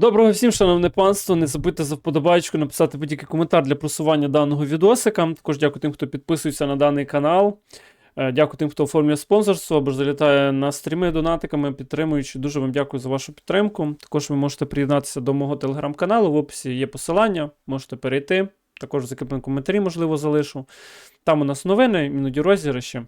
Доброго всім, шановне панство. Не забудьте за вподобайку написати будь-який коментар для просування даного відосика. Також дякую тим, хто підписується на даний канал. Е, Дякую тим, хто оформлює спонсорство або ж залітає на стріми донатиками, підтримуючи. Дуже вам дякую за вашу підтримку. Також ви можете приєднатися до мого телеграм-каналу. В описі є посилання, можете перейти. Також в коментарі, можливо, залишу. Там у нас новини, іноді розіграші.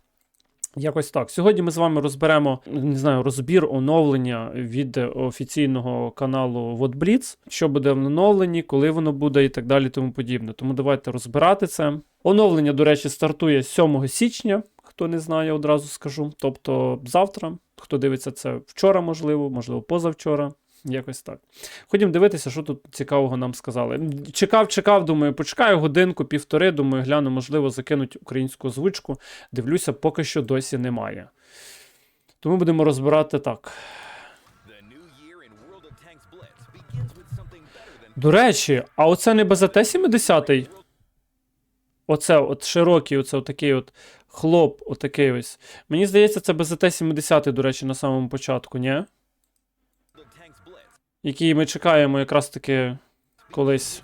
Якось так. Сьогодні ми з вами розберемо не знаю, розбір оновлення від офіційного каналу WhatBlitz, що буде в оновленні, коли воно буде і так далі, тому подібне. Тому давайте розбирати це. Оновлення, до речі, стартує 7 січня. Хто не знає, одразу скажу. Тобто завтра, хто дивиться це вчора, можливо, можливо, позавчора. Якось так. Ходім дивитися, що тут цікавого нам сказали. Чекав, чекав, думаю, почекаю годинку, півтори, думаю, гляну, можливо, закинуть українську озвучку. Дивлюся, поки що досі немає. Тому будемо розбирати так. До речі, а оце не БЗТ 70 Оце от широкий, оце отакий от хлоп, отакий ось. Мені здається, це БЗТ 70 до речі, на самому початку, ні? Який ми чекаємо якраз таки колись.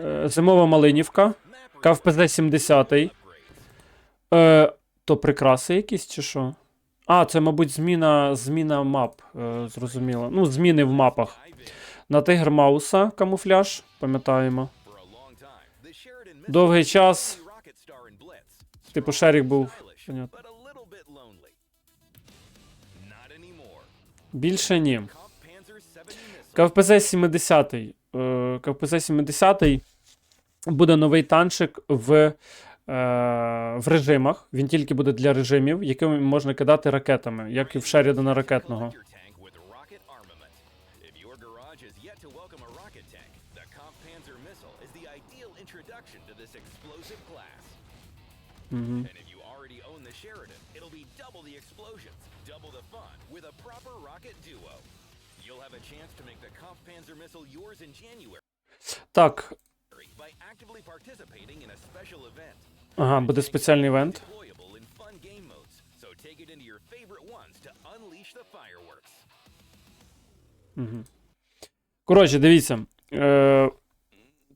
Е, Зимова Малинівка. КФПЗ 70. Е, то прикраси якісь чи що? А, це, мабуть, зміна, зміна мап, е, зрозуміло. Ну, зміни в мапах. На Тигр Мауса камуфляж, пам'ятаємо. Довгий час, типу, Шерік був. Понятно. Більше ні. Panzer 70 missile КФПЗ 70. Е, КФПЗ 70 буде новий танчик в, е, в режимах. Він тільки буде для режимів, якими можна кидати ракетами, як і в Шерідана ракетного. is the ideal introduction to this explosive class. Мгм. And if you already own the Sheridan, it'll be double the explosions, double the fun with a proper rocket duo. You'll have a chance to make the Comp Panzer missile yours in January Так, by actively participating in a special event. ага, буде спеціальний івент. Deployable in fun game modes, so take it into your favorite ones to unleash the fireworks. Коротше, дивіться. Е,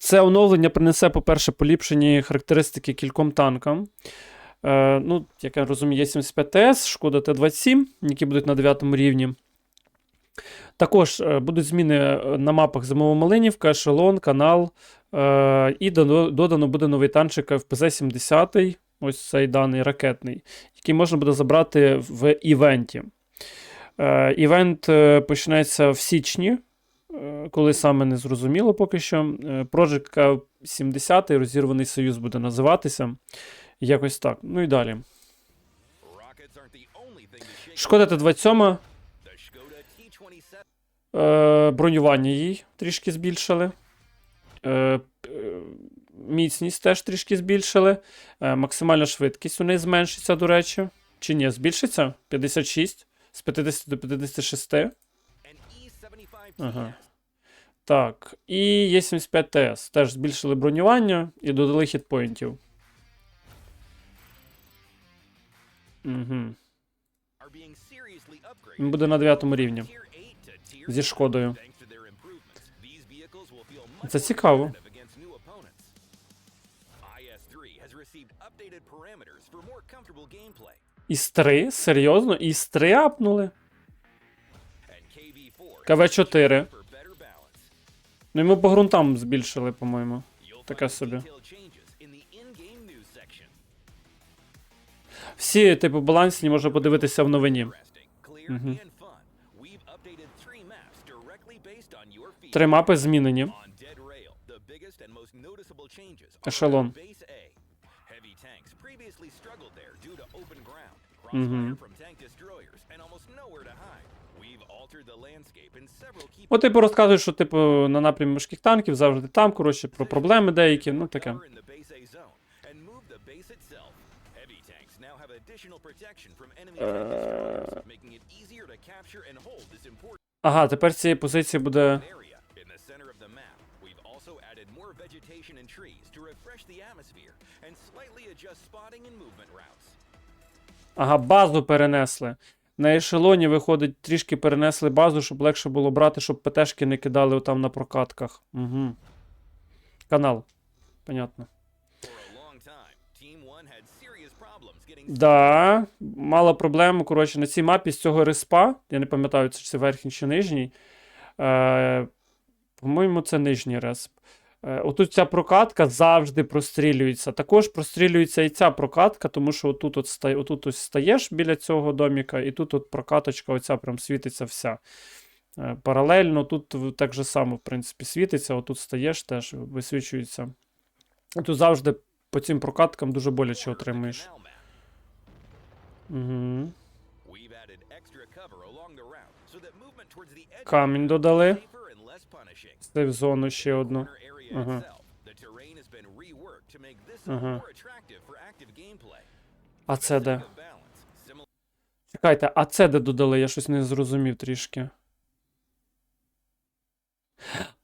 це оновлення принесе, по-перше, поліпшені характеристики кільком танкам. Е, ну, як я розумію, є 75 ТС, шкода Т-27, які будуть на 9 рівні. Також е, будуть зміни е, на мапах Зимова Малинівка, Ешелон, канал. Е, і додано, буде новий танчик ФПЗ-70, ось цей даний ракетний, який можна буде забрати в івенті. Е, івент е, почнеться в січні. Е, Коли саме не зрозуміло поки що. Е, Project 70 Розірваний Союз буде називатися. Якось так. Ну і далі. Шкода Т-27, the Skoda T-27 е, бронювання їй трішки збільшили. Е, Міцність теж трішки збільшили. Е, Максимальна швидкість у неї зменшиться, до речі. Чи ні, збільшиться? 56 з 50 до 56. Ага. Так, і є 75 ТС. Теж збільшили бронювання і додали хітпоінтів. Угу. Він буде на 9 рівні. Tier 8 to Tier Зі 7. шкодою. Це цікаво. competitive against new opponents. IS-3 has received updated parameters for more comfortable gameplay, Із 3? Серйозно? Із 3 апнули? and KV-4 КВ-4. Ну йому по ґрунтам збільшили, по-моєму. Таке собі. Всі, типу, балансні можна подивитися в новині. Mhm. features. Три мапи змінені. On Dead От, типу, розказують, що, типу, на напрямі важких танків завжди там, коротше, про проблеми деякі, ну таке. Ага, тепер з цієї позиції буде. Ага, базу перенесли. На ешелоні виходить, трішки перенесли базу, щоб легше було брати, щоб ПТшки не кидали там на прокатках. Угу. Канал. Понятно. For a long time, Team 1 had serious problems getting Да, мала проблему. Коротше, на цій мапі з цього респа, я не пам'ятаю, чи це верхній чи нижній. Е, по-моєму, це нижній респ. Е, отут ця прокатка завжди прострілюється. Також прострілюється і ця прокатка, тому що отут, от ста, отут ось стаєш біля цього доміка, і тут от прокаточка оця прям світиться вся. Е, паралельно тут так же само, в принципі, світиться. Отут стаєш теж, висвічується. Тут завжди по цим прокаткам дуже боляче отримуєш. Угу. Камінь додали. punishing. Сейв зону ще одну. Area Ага. itself, the terrain has been reworked to make this zone Ага. more attractive for active gameplay. А це де? Чекайте, а це де додали? Я щось не зрозумів трішки.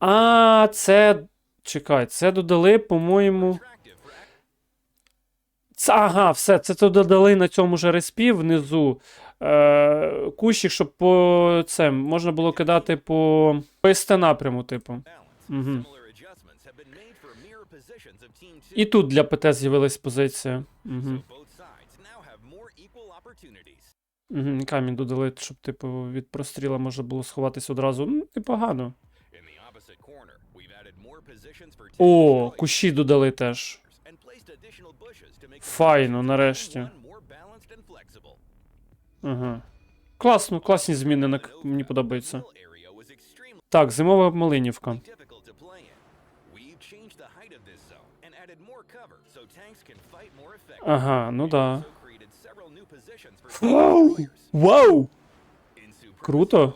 А, це. Чекай, це додали, по-моєму. ага, все, це то додали на цьому же респі внизу. Е, кущик, щоб по це можна було кидати по, по СТ напряму, типу. balance. І тут для ПТ з'явилась позиція. Угу. Угу. Камінь додали, щоб, типу, від простріла можна було сховатись одразу. Ну, непогано. О, кущі додали теж. Файно, нарешті. Team 1 more balanced and flexible. Ага. Класно, класні зміни, мені подобається. Так, зимова малинівка. Ага, ну да. Вау! Вау! Круто.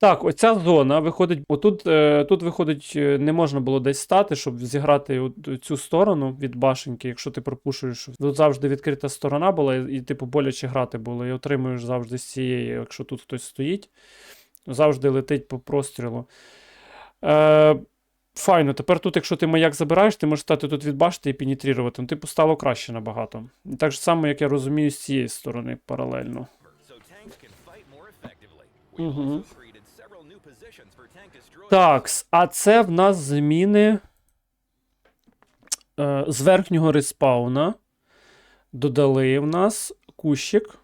Так, оця зона виходить. Отут е, тут виходить, е, не можна було десь стати, щоб зіграти цю сторону від башеньки, якщо ти пропушуєш. Тут завжди відкрита сторона була, і, і, типу боляче грати було. І отримуєш завжди з цієї, якщо тут хтось стоїть, завжди летить по прострілу. Е, файно, тепер тут, якщо ти маяк забираєш, ти можеш стати тут від башти і пенітрувати. Ну, типу, стало краще набагато. І так же само, як я розумію, з цієї сторони паралельно. destroyers. Так, а це в нас зміни е, з верхнього респауна. Додали в нас кущик.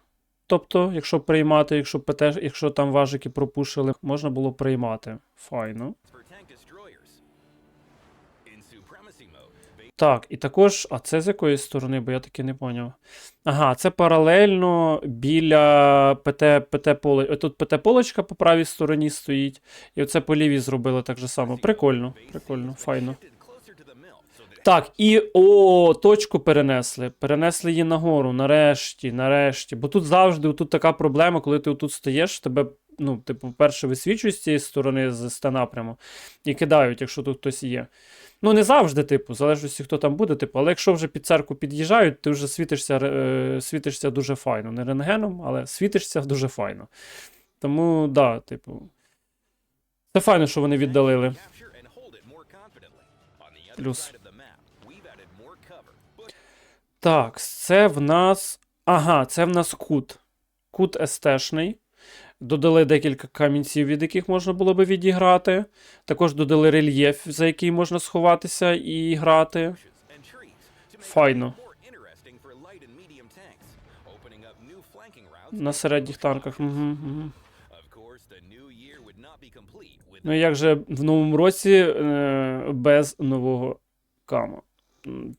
Тобто, якщо приймати, якщо ПТ, якщо там важики пропушили, можна було приймати. Файно. Так, і також, а це з якої сторони, бо я таки не поняв. Ага, це паралельно біля ПТ, ПТ поле. Тут ПТ полочка по правій стороні стоїть. І оце по лівій зробили так же само. Прикольно, прикольно, файно. Так, і о, точку перенесли. Перенесли її нагору, нарешті, нарешті. Бо тут завжди тут така проблема, коли ти тут стоїш, тебе, ну, типу, перше висвічують з цієї сторони, з ст напряму, і кидають, якщо тут хтось є. Ну, не завжди, типу, залежності, хто там буде, типу, але якщо вже під церкву під'їжджають, ти вже світишся, е, світишся дуже файно. Не рентгеном, але світишся дуже файно. Тому, да, типу. Це файно, що вони віддалили. Плюс. Так, це в нас. Ага, це в нас кут. Кут СТшний. Додали декілька камінців, від яких можна було би відіграти. Також додали рельєф, за який можна сховатися і грати. Файно. На середніх танках. Угу, угу. Ну, як же в новому році е, без нового кама.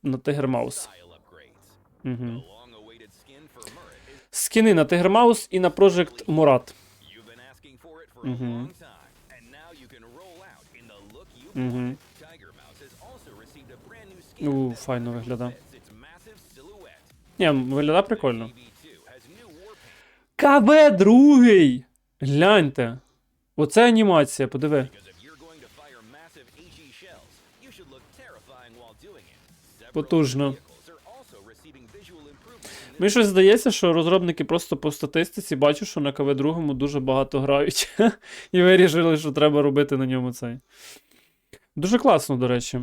На Тигермаус. Угу. Скини на Тигермаус і на Project Мурат. Mhm. Mhm. new skin У, файно виглядає. Ні, виглядає прикольно. BB2 has new war paint КВ другий! Гляньте. Оце анімація, подиви. because Мені щось здається, що розробники просто по статистиці бачать, що на КВ другому дуже багато грають. І вирішили, що треба робити на ньому цей. Дуже класно, до речі.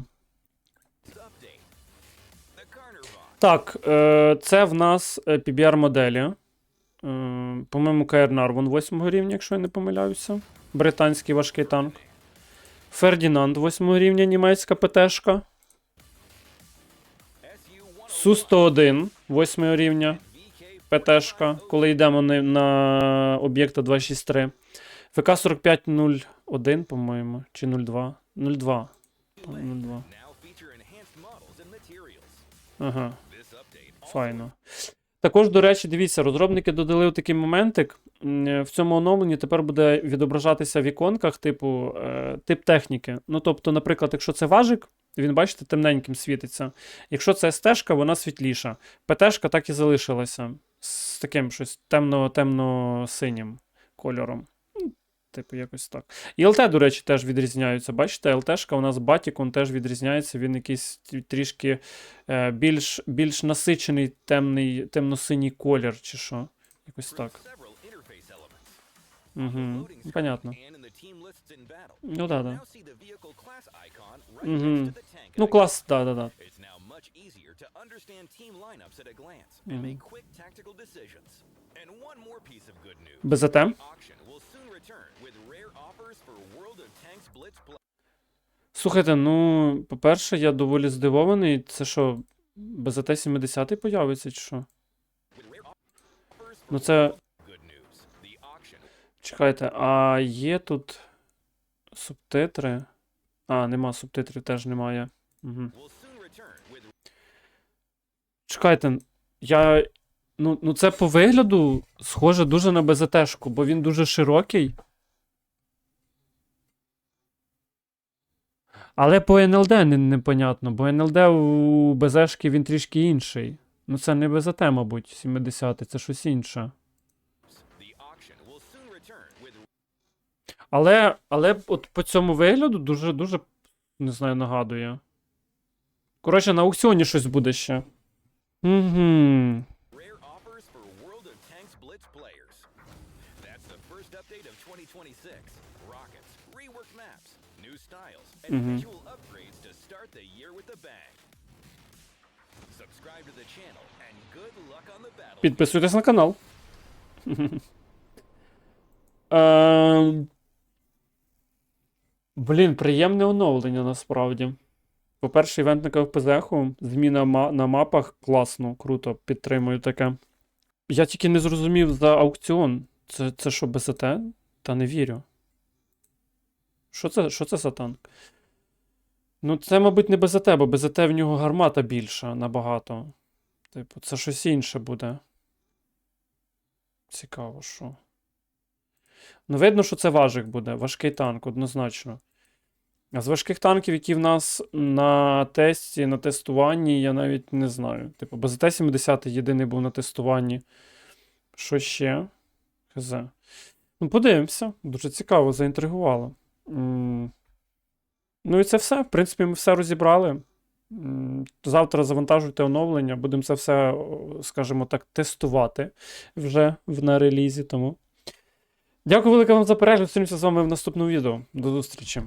Так, е, це в нас PBR моделі. Е, по-моєму, КР Нарвон 8 рівня, якщо я не помиляюся. Британський важкий танк. Фердінанд 8 рівня, німецька ПТшка. Су-101 8 рівня. ПТшка, коли йдемо на, на об'єкта 263. ВК-4501, по-моєму, чи 02. 02. 02. Now feature enhanced models and materials. Ага, файно. Також, до речі, дивіться, розробники додали такий моментик. В цьому оновленні тепер буде відображатися в іконках, типу, е, тип техніки. Ну, тобто, наприклад, якщо це важик, він, бачите, темненьким світиться. Якщо це СТ-шка, вона світліша. ПТ-шка так і залишилася з таким щось темно-темно-синім кольором. Ну, Типу, якось так. І ЛТ, до речі, теж відрізняються. Бачите, ЛТшка у нас Батікон теж відрізняється. Він якийсь трішки е, більш, більш насичений темний, темно-синій колір, чи що. Якось так. Угу. Понятно. Ну да, да. tank Ну, icon. клас, да, да, да. Blitz play. Слухайте, ну, по-перше, я доволі здивований. Це що, БЗТ 70 появиться, чи що? Ну, це. Чекайте, а є тут субтитри? А, нема субтитрів, теж немає. Угу. Чекайте, я. Ну, ну це по вигляду схоже дуже на БЗТшку, бо він дуже широкий. Але по НЛД не, непонятно, бо НЛД у БЗшки він трішки інший. Ну це не БЗТ, мабуть, 70 це щось інше. Але, але от по цьому вигляду дуже, дуже, не знаю, нагадує. Коротше, на аукціоні щось буде ще. Угу. rare offers for World of Tanks Blitz players. That's the first update of 2026. Rockets, reworked maps, new styles, and Mhm. visual upgrades to start the year with a bang. Subscribe to the channel and good luck on the battle. Підписуйтесь на канал. Блін, приємне оновлення насправді. По-перше, івент на КПЗХу, зміна ма- на мапах класно, круто, підтримую таке. Я тільки не зрозумів за аукціон. Це, це що, БСТ? Та не вірю. Що це, що це за танк? Ну, це, мабуть, не БЗТ, бо БЗТ в нього гармата більша набагато. Типу, це щось інше буде. Цікаво, що. Ну, видно, що це важик буде. Важкий танк, однозначно. З важких танків, які в нас на тесті, на тестуванні, я навіть не знаю. Типу, БЗТ-70 єдиний був на тестуванні. Що ще? Хз. Ну, подивимося. Дуже цікаво, заінтригувало. Ну і це все. В принципі, ми все розібрали. Завтра завантажуйте оновлення, будемо це все, скажімо так, тестувати вже на релізі. Тому. Дякую велике вам за перегляд. Зустрінемося з вами в наступному відео. До зустрічі.